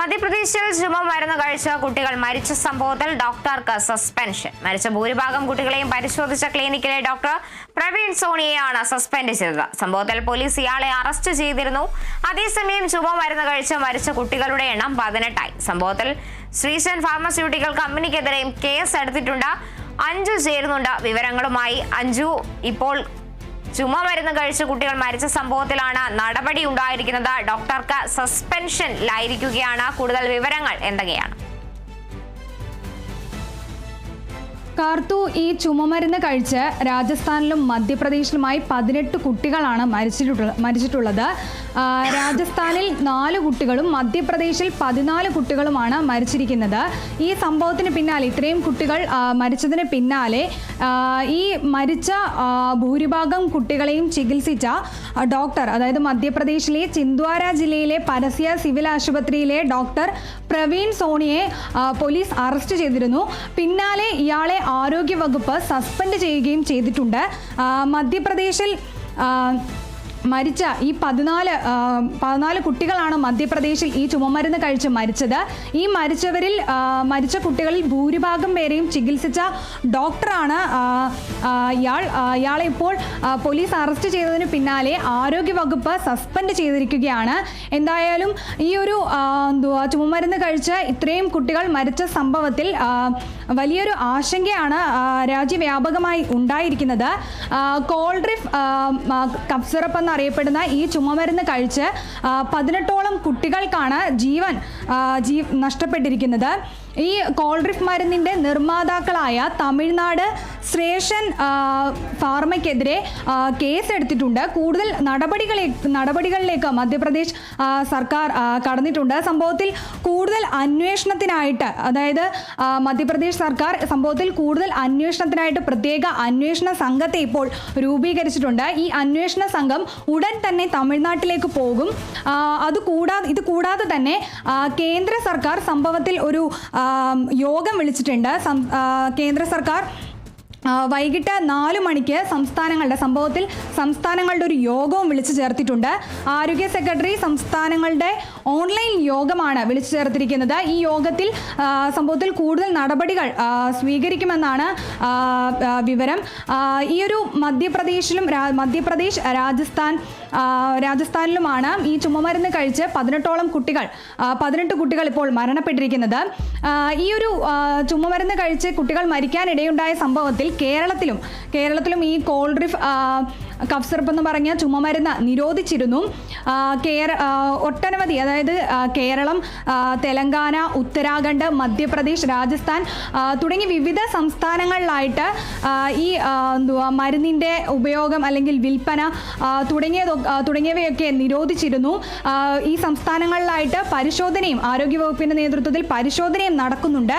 മധ്യപ്രദേശിൽ ചുമ മരുന്ന് കഴിച്ച കുട്ടികൾ മരിച്ച സംഭവത്തിൽ ഡോക്ടർക്ക് സസ്പെൻഷൻ. മരിച്ച ഭൂരിഭാഗം കുട്ടികളെയും പരിശോധിച്ച ക്ലിനിക്കിലെ ഡോക്ടർ പ്രവീൺ സോണിയെയാണ് സസ്പെൻഡ് ചെയ്തത്. സംഭവത്തിൽ പോലീസ് ഇയാളെ അറസ്റ്റ് ചെയ്തിരുന്നു. അതേസമയം ചുമ മരുന്ന് കഴിച്ച മരിച്ച കുട്ടികളുടെ എണ്ണം പതിനെട്ടായി. സംഭവത്തിൽ ശ്രീശൻ ഫാർമസ്യൂട്ടിക്കൽ കമ്പനിക്കെതിരെയും കേസ് എടുത്തിട്ടുണ്ട്. അഞ്ചു ചേരുന്നുണ്ട്. വിവരങ്ങളുമായി അഞ്ചു ഇപ്പോൾ ചുമ മരുന്ന് കഴിച്ച് കുട്ടികൾ മരിച്ച സംഭവത്തിലാണ് നടപടി ഉണ്ടായിരിക്കുന്നത്. ഡോക്ടർക്ക് സസ്പെൻഷനിലായിരിക്കുകയാണ്. കൂടുതൽ വിവരങ്ങൾ എന്തൊക്കെയാണ്? കാർത്തു ഈ ചുമമരുന്ന് കഴിച്ച് രാജസ്ഥാനിലും മധ്യപ്രദേശിലുമായി പതിനെട്ട് കുട്ടികളാണ് മരിച്ചിട്ടുള്ള മരിച്ചിട്ടുള്ളത്. രാജസ്ഥാനിൽ നാല് കുട്ടികളും മധ്യപ്രദേശിൽ പതിനാല് കുട്ടികളുമാണ് മരിച്ചിരിക്കുന്നത്. ഈ സംഭവത്തിന് പിന്നാലെ ഇത്രയും കുട്ടികൾ മരിച്ചതിന് പിന്നാലെ ഈ മരിച്ച ഭൂരിഭാഗം കുട്ടികളെയും ചികിത്സിച്ച ഡോക്ടർ അതായത് മധ്യപ്രദേശിലെ ചിന്ദ്വാര ജില്ലയിലെ പരസ്യ സിവിൽ ആശുപത്രിയിലെ ഡോക്ടർ പ്രവീൺ സോണിയെ പോലീസ് അറസ്റ്റ് ചെയ്തിരുന്നു. പിന്നാലെ ഇയാളെ ആരോഗ്യവകുപ്പ് സസ്പെൻഡ് ചെയ്യുകയും ചെയ്തിട്ടുണ്ട്. മധ്യപ്രദേശിൽ മരിച്ച ഈ പതിനാല് പതിനാല് കുട്ടികളാണ് മധ്യപ്രദേശിൽ ഈ ചുമമരുന്ന് കഴിച്ച് മരിച്ചത്. ഈ മരിച്ചവരിൽ മരിച്ച കുട്ടികളിൽ ഭൂരിഭാഗം പേരെയും ചികിത്സിച്ച ഡോക്ടറാണ് ഇയാൾ. ഇയാളെ ഇപ്പോൾ പോലീസ് അറസ്റ്റ് ചെയ്തതിന് പിന്നാലെ ആരോഗ്യവകുപ്പ് സസ്പെൻഡ് ചെയ്തിരിക്കുകയാണ്. എന്തായാലും ഈ ഒരു ചുമമരുന്ന് കഴിച്ച് ഇത്രയും കുട്ടികൾ മരിച്ച സംഭവത്തിൽ വലിയൊരു ആശങ്കയാണ് രാജ്യവ്യാപകമായി ഉണ്ടായിരിക്കുന്നത്. കോൾഡ്രിഫ് ആ, ആ, കഫ് സിറപ്പ് എന്നറിയപ്പെടുന്ന ഈ ചുമമരുന്ന് കഴിച്ച് പതിനെട്ടോളം കുട്ടികൾക്കാണ് ജീവൻ ജീ നഷ്ടപ്പെട്ടിരിക്കുന്നത്. ഈ കോൾഡ്രിഫ് മരുന്നിന്റെ നിർമ്മാതാക്കളായ തമിഴ്നാട് ശ്രേഷൻ ഫാർമയ്ക്കെതിരെ കേസ് എടുത്തിട്ടുണ്ട് കൂടുതൽ നടപടികളെ നടപടികളിലേക്ക് മധ്യപ്രദേശ് സർക്കാർ കടന്നിട്ടുണ്ട്. സംഭവത്തിൽ കൂടുതൽ അന്വേഷണത്തിനായിട്ട് അതായത് മധ്യപ്രദേശ് സർക്കാർ സംഭവത്തിൽ കൂടുതൽ അന്വേഷണത്തിനായിട്ട് പ്രത്യേക അന്വേഷണ സംഘത്തെ ഇപ്പോൾ രൂപീകരിച്ചിട്ടുണ്ട്. ഈ അന്വേഷണ സംഘം ഉടൻ തന്നെ തമിഴ്നാട്ടിലേക്ക് പോകും. അത് കൂടാതെ ഇത് കൂടാതെ തന്നെ കേന്ദ്ര സർക്കാർ സംഭവത്തിൽ ഒരു യോഗം വിളിച്ചിട്ടുണ്ട്. കേന്ദ്ര സർക്കാർ വൈകിട്ട് നാല് മണിക്ക് സംസ്ഥാനങ്ങളുടെ സംഭവത്തിൽ സംസ്ഥാനങ്ങളുടെ ഒരു യോഗവും വിളിച്ചു ചേർത്തിട്ടുണ്ട്. ആരോഗ്യ സെക്രട്ടറി സംസ്ഥാനങ്ങളുടെ ഓൺലൈൻ യോഗമാണ് വിളിച്ചു ചേർത്തിരിക്കുന്നത്. ഈ യോഗത്തിൽ സംഭവത്തിൽ കൂടുതൽ നടപടികൾ സ്വീകരിക്കുമെന്നാണ് വിവരം. ഈ ഒരു മധ്യപ്രദേശിലും മധ്യപ്രദേശ് രാജസ്ഥാൻ രാജസ്ഥാനിലുമാണ് ഈ ചുമമരുന്ന് കഴിച്ച് പതിനെട്ടോളം കുട്ടികൾ പതിനെട്ട് കുട്ടികൾ ഇപ്പോൾ മരണപ്പെട്ടിരിക്കുന്നത്. ഈ ഒരു ചുമമരുന്ന് കഴിച്ച് കുട്ടികൾ മരിക്കാനിടയുണ്ടായ സംഭവത്തിൽ കേരളത്തിലും കേരളത്തിലും ഈ കോൾഡ്രിഫ് കഫ് സിറപ്പ് എന്ന് പറഞ്ഞ ചുമമരുന്ന് നിരോധിച്ചിരുന്നു. കേര ഒട്ടനവധി അതായത് കേരളം തെലങ്കാന ഉത്തരാഖണ്ഡ് മധ്യപ്രദേശ് രാജസ്ഥാൻ തുടങ്ങി വിവിധ സംസ്ഥാനങ്ങളിലായിട്ട് ഈ എന്തുവാ മരുന്നിന്റെ ഉപയോഗം അല്ലെങ്കിൽ വിൽപ്പന തുടങ്ങിയതൊക്കെ തുടങ്ങിയതൊ തുടങ്ങിയവയൊക്കെ നിരോധിച്ചിരുന്നു. ഈ സംസ്ഥാനങ്ങളിലായിട്ട് പരിശോധനയും ആരോഗ്യവകുപ്പിന്റെ നേതൃത്വത്തിൽ പരിശോധനയും നടക്കുന്നുണ്ട്.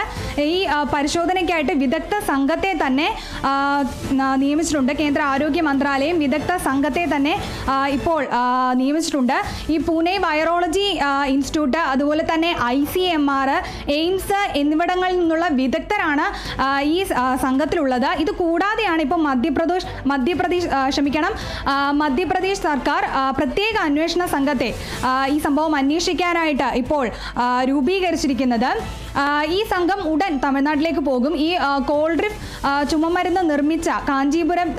ഈ പരിശോധനയ്ക്കായിട്ട് വിദഗ്ധ സംഘത്തെ തന്നെ നിയമിച്ചിട്ടുണ്ട്. കേന്ദ്ര ആരോഗ്യ മന്ത്രാലയം വിദഗ്ധ സംഘത്തെ തന്നെ ഇപ്പോൾ നിയമിച്ചിട്ടുണ്ട്. ഈ പൂനെ വൈറോളജി ഇൻസ്റ്റിറ്റ്യൂട്ട് അതുപോലെ തന്നെ I C M R AIIMS എന്നിവിടങ്ങളിൽ നിന്നുള്ള വിദഗ്ധരാണ് ഈ സംഘത്തിലുള്ളത്. ഇത് കൂടാതെയാണ് ഇപ്പോൾ മധ്യപ്രദേശ് മധ്യപ്രദേശ് ക്ഷമിക്കണം മധ്യപ്രദേശ് സർക്കാർ പ്രത്യേക അന്വേഷണ സംഘത്തെ ഈ സംഭവം അന്വേഷിക്കാനായിട്ട് ഇപ്പോൾ രൂപീകരിച്ചിരിക്കുന്നത്. ഈ സംഘം ഉടൻ തമിഴ്നാട്ടിലേക്ക് പോകും. ഈ കോൾഡ്രിഫ് ചുമമരുന്ന് നിർമ്മിച്ച കാഞ്ചീപുരം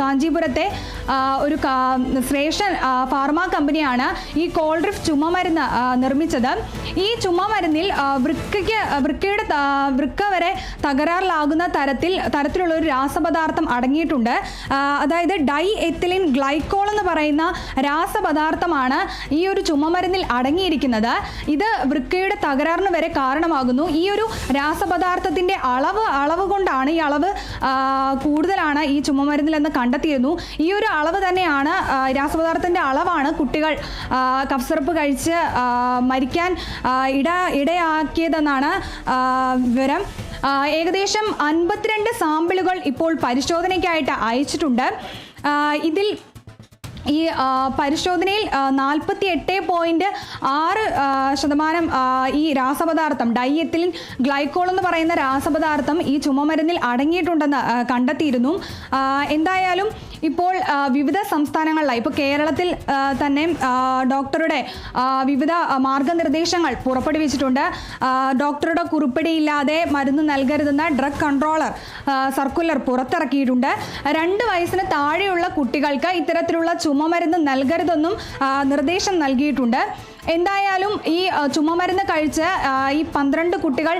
കാഞ്ചീപുരത്തെ ഒരു ശ്രേഷ്ഠ ഫാർമ കമ്പനിയാണ് ഈ കോൾഡ്രിഫ് ചുമമരുന്ന് നിർമ്മിച്ചത്. ഈ ചുമമരുന്നിൽ വൃക്കയ്ക്ക് വൃക്കയുടെ വൃക്ക വരെ തകരാറിലാകുന്ന തരത്തിൽ തരത്തിലുള്ള ഒരു രാസപദാർത്ഥം അടങ്ങിയിട്ടുണ്ട്. അതായത് ഡൈ എത്തിലിൻ ഗ്ലൈക്കോൾ എന്ന് പറയുന്ന രാസപദാർത്ഥമാണ് ഈ ഒരു ചുമമരുന്നിൽ അടങ്ങിയിരിക്കുന്നത്. ഇത് വൃക്കയുടെ തകരാറിന് വരെ കാരണമാകുന്നു ഈ ഒരു രാസപദാർത്ഥത്തിന്റെ അളവ് അളവ് കൊണ്ടാണ് ഈ അളവ് കൂടുതലാണ് ഈ ചുമമരുന്നിലെന്ന് കണ്ടെത്തിയിരുന്നു. ഈ ഒരു അളവ് തന്നെയാണ് രാസപദാർത്ഥത്തിന്റെ അളവാണ് കുട്ടികൾ കഫ്സറപ്പ് കഫ് കഴിച്ച് മരിക്കാൻ ഇട ഇടയാക്കിയതെന്നാണ് വിവരം. ഏകദേശം അൻപത്തിരണ്ട് സാമ്പിളുകൾ ഇപ്പോൾ പരിശോധനയ്ക്കായിട്ട് അയച്ചിട്ടുണ്ട്. ഇതിൽ ഈ പരിശോധനയിൽ നാൽപ്പത്തി എട്ട് പോയിന്റ് ആറ് ശതമാനം ഈ രാസപദാർത്ഥം ഡയത്തിലിൻ ഗ്ലൈക്കോൾ എന്ന് പറയുന്ന രാസപദാർത്ഥം ഈ ചുമമരുന്നിൽ അടങ്ങിയിട്ടുണ്ടെന്ന് കണ്ടെത്തിയിരുന്നു. എന്തായാലും ഇപ്പോൾ വിവിധ സംസ്ഥാനങ്ങളിലായി. ഇപ്പോൾ കേരളത്തിൽ തന്നെ ഡോക്ടറുടെ വിവിധ മാർഗനിർദ്ദേശങ്ങൾ പുറപ്പെടുവിച്ചിട്ടുണ്ട്. ഡോക്ടറുടെ കുറിപ്പടിയില്ലാതെ മരുന്ന് നൽകരുതെന്ന ഡ്രഗ് കൺട്രോളർ സർക്കുലർ പുറത്തിറക്കിയിട്ടുണ്ട്. രണ്ട് വയസ്സിന് താഴെയുള്ള കുട്ടികൾക്ക് ഇത്തരത്തിലുള്ള ചുമമരുന്ന് നൽകരുതെന്നും നിർദ്ദേശം നൽകിയിട്ടുണ്ട്. എന്തായാലും ഈ ചുമമരുന്ന് കഴിച്ച് ഈ പന്ത്രണ്ട് കുട്ടികൾ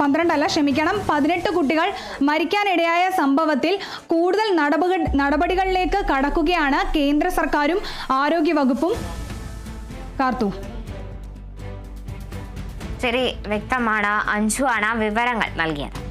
പന്ത്രണ്ടല്ല ക്ഷമിക്കണം പതിനെട്ട് കുട്ടികൾ മരിക്കാനിടയായ സംഭവത്തിൽ കൂടുതൽ നടപടി നടപടികളിലേക്ക് കടക്കുകയാണ് കേന്ദ്ര സർക്കാരും ആരോഗ്യവകുപ്പും. കാർത്തു. ശരി വ്യക്തമാണ്. ആണ് വിവരങ്ങൾ നൽകിയത്.